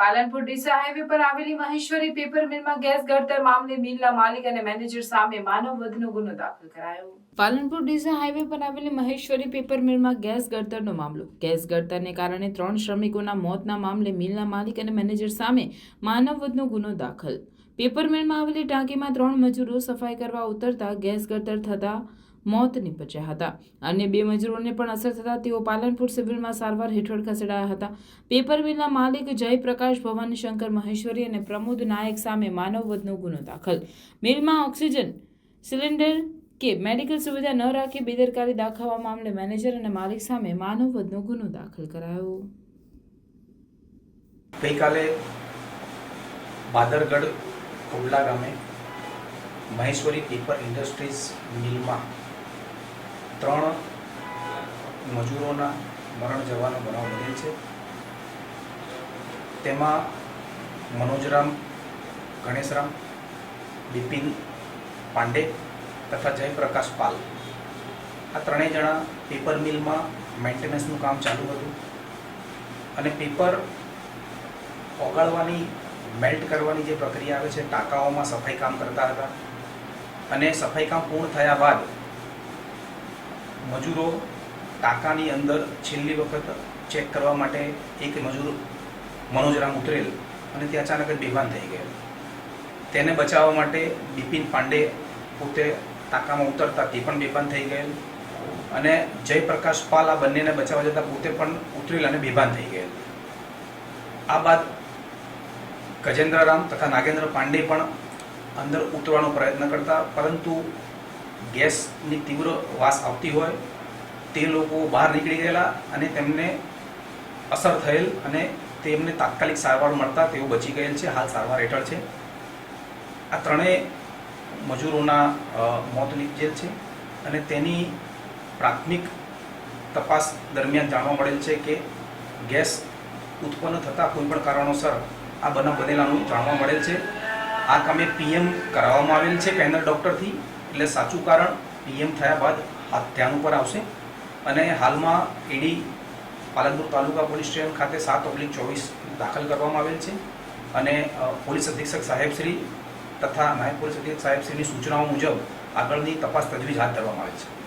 Palanpur Deesa highway પર આવેલી Maheshwari paper મિલમાં ગેસ ગળતર મામલે મિલના માલિક અને મેનેજર સામે માનવ વધનો ગુનો દાખલ કરાયો. પાલનપુર ડીસા હાઈવે પર આવેલી મહેશ્વરી પેપર મિલમાં ગેસ ગળતરનો મામલો. ગેસ ગળતરને કારણે ત્રણ શ્રમિકોના મોતના મામલે મિલના માલિક અને મેનેજર સામે માનવ વધનો ગુનો દાખલ. પેપર મિલમાં આવેલી ટાંકીમાં ત્રણ મજૂરો સફાઈ કરવા ઉતરતા ગેસ ગળતર થતા મોત નીપજ્યા હતા. અન્ય બે મજૂરોને પણ અસર થતાં તેઓ પાલનપુર સિવિલમાં સારવાર હેઠળ ખસેડાયા હતા. પેપર મિલના માલિક જયપ્રકાશ ભવાની, શંકર મહેશ્વરી અને પ્રમોદ નાયક સામે માનવવધનો ગુનો દાખલ. મિલમાં ઓક્સિજન સિલિન્ડર કે મેડિકલ સુવિધા ન રાખી બેદરકારી દાખવવા મામલે મેનેજર અને માલિક સામે માનવવધનો ગુનો દાખલ કરાયો. ગઈકાલે બાદરગઢ કોડલા ગામે મહેશ્વરી પેપર ઇન્ડસ્ટ્રીઝ મિલમાં ત્રણ મજૂરોના મરણ જવાનો બનાવ બનેલ છે. તેમાં મનોજરામ ગણેશરામ બિપિન પાંડે તથા જયપ્રકાશ પાલ. આ ત્રણેય જણા પેપર મિલમાં મેન્ટેનન્સનું કામ ચાલુ હતું અને પેપર ઓગાળવાની, મેલ્ટ કરવાની જે પ્રક્રિયા આવે છે, ટાંકાઓમાં સફાઈ કામ કરતા હતા અને સફાઈ કામ પૂર્ણ થયા બાદ મજૂરો ટાંકાની અંદર છેલ્લી વખત ચેક કરવા માટે એક મજૂર મનોજરામ ઉતરેલ અને તે અચાનક જ બેભાન થઈ ગયેલ તેને બચાવવા માટે બિપિન પાંડે પોતે ટાંકામાં ઉતરતા તે પણ બેભાન થઈ ગયેલ અને જયપ્રકાશ પાલ આ બંનેને બચાવવા જતાં પોતે પણ ઉતરેલ અને બેભાન થઈ ગયેલ. આ બાદ ગજેન્દ્રરામ તથા નાગેન્દ્ર પાંડે પણ અંદર ઉતરવાનો પ્રયત્ન કરતા, પરંતુ ગેસની તીવ્ર વાસ આવતી હોય, તે લોકો બહાર નીકળી ગયેલા અને તેમને અસર થયેલ અને તેમને તાત્કાલિક સારવાર મળતા તેઓ બચી ગયેલ છે. હાલ સારવાર હેઠળ છે. આ ત્રણેય મજૂરોના મોત નીપજેલ છે અને તેની પ્રાથમિક તપાસ દરમિયાન જાણવા મળેલ છે કે ગેસ ઉત્પન્ન થતાં કોઈ પણ કારણોસર આ બનાવ બનેલાનું જાણવા મળેલ છે. આ કામે પીએમ કરાવવામાં આવેલ છે પેનલ ડૉક્ટરથી. એટલે સાચું કારણ પીએમ થયા બાદ ધ્યાન ઉપર આવશે. અને હાલમાં ED Palanpur taluka police station ખાતે સાત ઓબ્લિક ચોવીસ દાખલ કરવામાં આવેલ છે. અને પોલીસ અધિક્ષક સાહેબશ્રી તથા નાયબ પોલીસ અધિક્ષક સાહેબશ્રીની સૂચનાઓ મુજબ આગળની તપાસ તજવીજ હાથ ધરવામાં આવેલ છે.